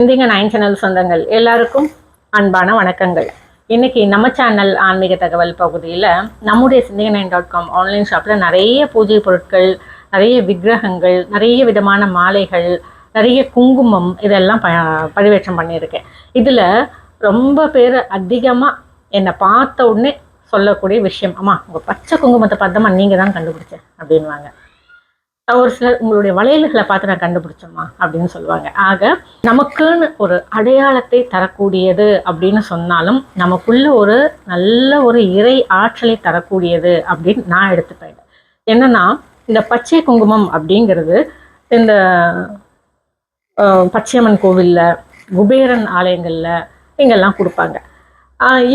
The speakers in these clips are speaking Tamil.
இந்திங்க நைன் சேனல் சொந்தங்கள் எல்லாருக்கும் அன்பான வணக்கங்கள். இன்னைக்கு நம்ம சேனல் ஆன்மீக தகவல் பகுதியில் நம்முடைய சிந்திங்க நைன் டாட் காம் ஆன்லைன் ஷாப்பில் நிறைய பூஜை பொருட்கள் நிறைய விக்கிரகங்கள் நிறைய விதமான மாலைகள் நிறைய குங்குமம் இதெல்லாம் ப பதிவேற்றம் பண்ணியிருக்கேன். இதில் ரொம்ப பேர் அதிகமாக என்னை பார்த்த உடனே சொல்லக்கூடிய விஷயம் அம்மா உங்கள் பச்சை குங்குமத்தை பார்த்தம்மா நீங்கள் தான் கண்டுபிடிச்சேன் அப்படின்வாங்க ஒரு சிலர் உங்களுடைய வளையல்களை பார்த்து நான் கண்டுபிடிச்சோமா அப்படின்னு சொல்லுவாங்க. ஆக நமக்குன்னு ஒரு அடையாளத்தை தரக்கூடியது அப்படின்னு சொன்னாலும் நமக்குள்ள ஒரு நல்ல ஒரு இறை ஆற்றலை தரக்கூடியது அப்படின்னு நான் எடுத்துப்பேன். என்னன்னா இந்த பச்சை குங்குமம் அப்படிங்கிறது இந்த பச்சையம்மன் கோவிலில் குபேரன் ஆலயங்களில் இங்கெல்லாம் கொடுப்பாங்க.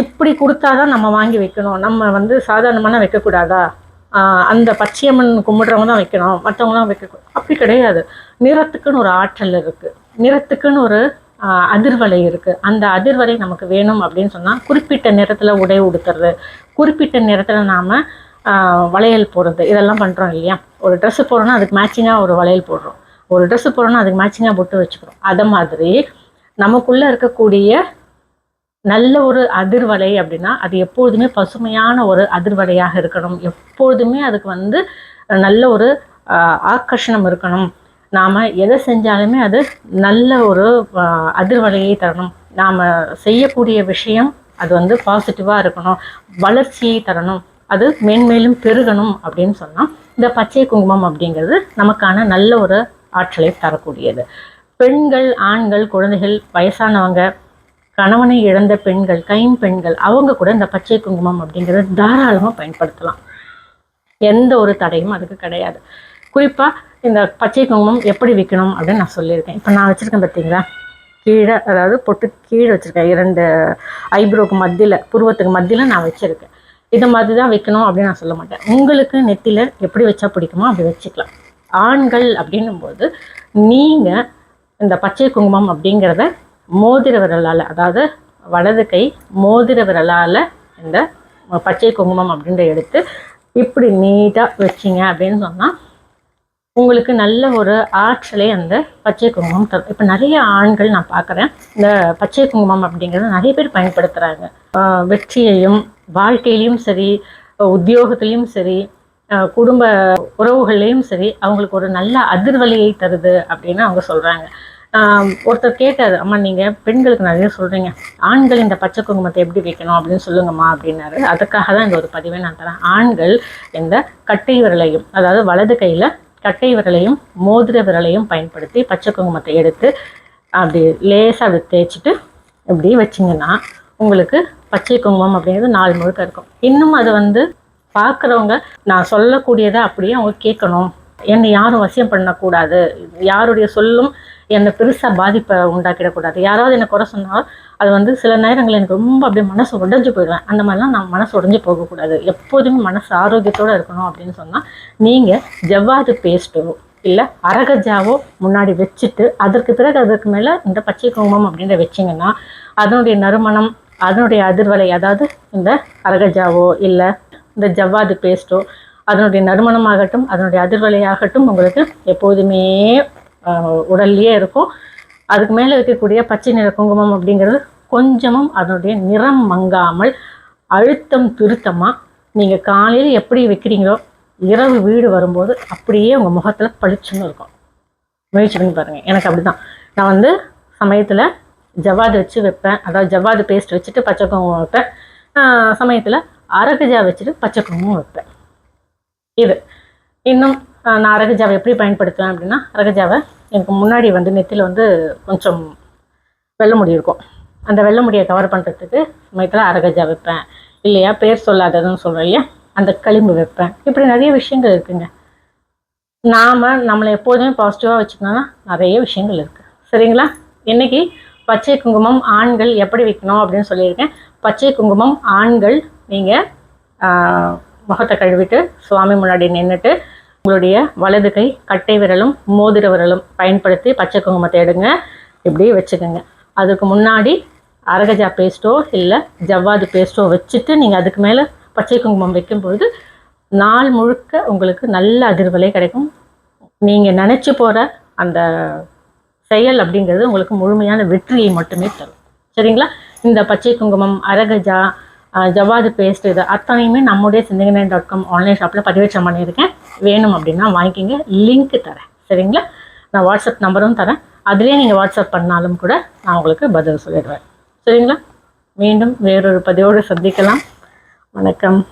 இப்படி கொடுத்தாதான் நம்ம வாங்கி வைக்கணும். நம்ம வந்து சாதாரணமான வைக்கக்கூடாதா? அந்த பச்சையம்மன் கும்பிட்றவங்க தான் வைக்கணும். மற்றவங்களாம் வைக்க அப்படி கிடையாது. நிறத்துக்குன்னு ஒரு ஆற்றல் இருக்குது நிறத்துக்குன்னு ஒரு அதிர்வலை இருக்குது அந்த அதிர்வலை நமக்கு வேணும் அப்படின்னு சொன்னால் குறிப்பிட்ட நிறத்தில் உடை உடுத்துறது. குறிப்பிட்ட நிறத்தில் நாம் வளையல் போடுறது. இதெல்லாம் பண்ணுறோம் இல்லையா? ஒரு ட்ரெஸ்ஸு போடுறோன்னா அதுக்கு மேட்சிங்காக ஒரு வளையல் போடுறோம். ஒரு ட்ரெஸ்ஸு போடுறோன்னா அதுக்கு மேட்சிங்காக பொட்டு வச்சுக்கிறோம். அதை மாதிரி நமக்குள்ளே இருக்கக்கூடிய நல்ல ஒரு அதிர்வலை அப்படின்னா அது எப்பொழுதுமே பசுமையான ஒரு அதிர்வலையாக இருக்கணும். எப்பொழுதுமே அதுக்கு வந்து நல்ல ஒரு ஆக்கர்ஷணம் இருக்கணும். நாம் எதை செஞ்சாலுமே அது நல்ல ஒரு அதிர்வலையை தரணும். நாம் செய்யக்கூடிய விஷயம் அது வந்து பாசிட்டிவாக இருக்கணும். வளர்ச்சியை தரணும். அது மேன்மேலும் பெருகணும் அப்படின்னு சொன்னால் இந்த பச்சை குங்குமம் அப்படிங்கிறது நமக்கான நல்ல ஒரு ஆற்றலை தரக்கூடியது. பெண்கள் ஆண்கள் குழந்தைகள் வயசானவங்க கணவனை இழந்த பெண்கள் கைம்பெண்கள் அவங்க கூட இந்த பச்சை குங்குமம் அப்படிங்கிறத தாராளமாக பயன்படுத்தலாம். எந்த ஒரு தடையும் அதுக்கு கிடையாது. குறிப்பாக இந்த பச்சை குங்குமம் எப்படி விற்கணும் அப்படின்னு நான் சொல்லியிருக்கேன். இப்போ நான் வச்சுருக்கேன் பார்த்தீங்களா கீழே அதாவது பொட்டு கீழே வச்சுருக்கேன். இரண்டு ஐப்ரோக்கு மத்தியில் புருவத்துக்கு மத்தியில் நான் வச்சுருக்கேன். இதை மாதிரி தான் வைக்கணும் அப்படின்னு நான் சொல்ல மாட்டேன். உங்களுக்கு நெத்தியில் எப்படி வச்சா பிடிக்குமோ அப்படி வச்சுக்கலாம். ஆண்கள் அப்படின்னும்போது நீங்கள் இந்த பச்சை குங்குமம் அப்படிங்கிறத மோதிர விரலால் அதாவது வலது கை மோதிர விரலால் இந்த பச்சை குங்குமம் அப்படின்ற எடுத்து இப்படி நீட்டாக வச்சிங்க அப்படின்னு சொன்னால் உங்களுக்கு நல்ல ஒரு ஆற்றலை அந்த பச்சை குங்குமம் தரும். இப்போ நிறைய ஆண்கள் நான் பார்க்குறேன் இந்த பச்சை குங்குமம் அப்படிங்கிறத நிறைய பேர் பயன்படுத்துகிறாங்க வெற்றியையும் வாழ்க்கையிலையும் சரி உத்தியோகத்துலேயும் சரி குடும்ப உறவுகள்லையும் சரி அவங்களுக்கு ஒரு நல்ல அதிர்வலியை தருது அப்படின்னு அவங்க சொல்கிறாங்க ஒருத்தர் கேட்டார் அம்மா நீங்கள் பெண்களுக்கு நிறைய சொல்கிறீங்க ஆண்கள் இந்த பச்சை குங்குமத்தை எப்படி வைக்கணும் அப்படின்னு சொல்லுங்கம்மா அப்படின்னாரு. அதுக்காக தான் இந்த ஒரு பதிவை நான் தரேன். ஆண்கள் இந்த கட்டை விரலையும் அதாவது வலது கையில் கட்டை விரலையும் மோதிர விரலையும் பயன்படுத்தி பச்சை குங்குமத்தை எடுத்து அப்படி லேசாக அப்படி தேய்ச்சிட்டு இப்படி வச்சிங்கன்னா உங்களுக்கு பச்சை குங்குமம் அப்படிங்கிறது நாள் முழுக்க இருக்கும். இன்னும் அது வந்து பார்க்குறவங்க நான் சொல்லக்கூடியதை அப்படியே அவங்க கேட்கணும். என்னை யாரும் வசியம் பண்ணக்கூடாது. யாருடைய சொல்லும் என்னை பெருசாக பாதிப்பை உண்டாக்கிடக்கூடாது. யாராவது என்னை குறை சொன்னால் அது வந்து சில நேரங்கள் எனக்கு ரொம்ப அப்படியே மனசு உடைஞ்சு போயிடுவேன். அந்த மாதிரிலாம் நான் மனசு உடைஞ்சு போகக்கூடாது. எப்போதுமே மனசு ஆரோக்கியத்தோடு இருக்கணும் அப்படின்னு சொன்னால் நீங்கள் ஜவ்வாது பேஸ்ட்டோ இல்லை அரகஜாவோ முன்னாடி வச்சுட்டு அதற்கு பிறகு அதற்கு மேலே இந்த பச்சை குங்குமம் அப்படின்ற வச்சிங்கன்னா அதனுடைய நறுமணம் அதனுடைய அதிர்வலை அதாவது இந்த அரகஜாவோ இல்லை இந்த ஜவ்வாது பேஸ்ட்டோ அதனுடைய நறுமணமாகட்டும் அதனுடைய அதிர்வலையாகட்டும் உங்களுக்கு எப்போதுமே உடல்லையே இருக்கும். அதுக்கு மேலே இருக்கக்கூடிய பச்சை நிற குங்குமம் அப்படிங்கிறது கொஞ்சமும் அதனுடைய நிறம் மங்காமல் அழுத்தம் திருத்தமாக நீங்கள் காலையில் எப்படி வைக்கிறீங்களோ இரவு வீடு வரும்போது அப்படியே உங்கள் முகத்தில் பளிச்சுன்னு இருக்கும். முயற்சி பண்ணி பாருங்கள் எனக்கு அப்படி தான் நான் வந்து சமயத்தில் ஜவ்வாது வச்சு வைப்பேன். அதாவது ஜவ்வாது பேஸ்ட் வச்சுட்டு பச்சை குங்குமம் வைப்பேன். சமயத்தில் அரகஜா வச்சுட்டு பச்சை குங்குமம் வைப்பேன். இது. இன்னும் நான் அரகஜாவை எப்படி பயன்படுத்துவேன் அப்படின்னா அரகஜாவை எனக்கு முன்னாடி வந்து நெத்தியில் வந்து கொஞ்சம் வெள்ள முடி இருக்கும். அந்த வெள்ள முடியை கவர் பண்ணுறதுக்கு சமயத்தில் அரகஜா வைப்பேன். இல்லையா பேர் சொல்லாததுன்னு சொல்கிறேன் இல்லையா அந்த களிம்பு வைப்பேன். இப்படி நிறைய விஷயங்கள் இருக்குங்க. நாம் நம்மளை எப்போதுமே பாசிட்டிவாக வச்சுக்கணும்னா நிறைய விஷயங்கள் இருக்குது சரிங்களா? இன்னைக்கு பச்சை குங்குமம் ஆண்கள் எப்படி வைக்கணும் அப்படின்னு சொல்லியிருக்கேன். பச்சை குங்குமம் ஆண்கள் நீங்கள் முகத்தை கழுவிட்டு சுவாமி முன்னாடி நின்றுட்டு உங்களுடைய வலது கை கட்டை விரலும் மோதிர விரலும் பயன்படுத்தி பச்சை குங்குமத்தை எடுங்க இப்படி வச்சுக்கோங்க. அதுக்கு முன்னாடி அரகஜா பேஸ்ட்டோ இல்லை ஜவ்வாது பேஸ்ட்டோ வச்சுட்டு நீங்கள் அதுக்கு மேலே பச்சை குங்குமம் வைக்கும்பொழுது நாள் முழுக்க உங்களுக்கு நல்ல அதிர்வலை கிடைக்கும். நீங்கள் நினச்சி போகிற அந்த செயல் அப்படிங்கிறது உங்களுக்கு முழுமையான வெற்றியை மட்டுமே தரும். சரிங்களா? இந்த பச்சை குங்குமம் அரகஜா ஜவாது பேஸ்ட் இது அத்தனையுமே நம்முடைய சிந்தனை டாட் காம் ஆன்லைன் ஷாப்பில் பதிவேற்றம் பண்ணியிருக்கேன். வேணும் அப்படின்னா வாங்கிக்கிங்க. லிங்க் தரேன். சரிங்களா? நான் வாட்ஸ்அப் நம்பரும் தரேன். அதுலேயே நீங்கள் வாட்ஸ்அப் பண்ணாலும் கூட நான் உங்களுக்கு பதில் சொல்லிடுவேன். சரிங்களா? மீண்டும் வேறொரு பதிவோடு சந்திக்கலாம். வணக்கம்.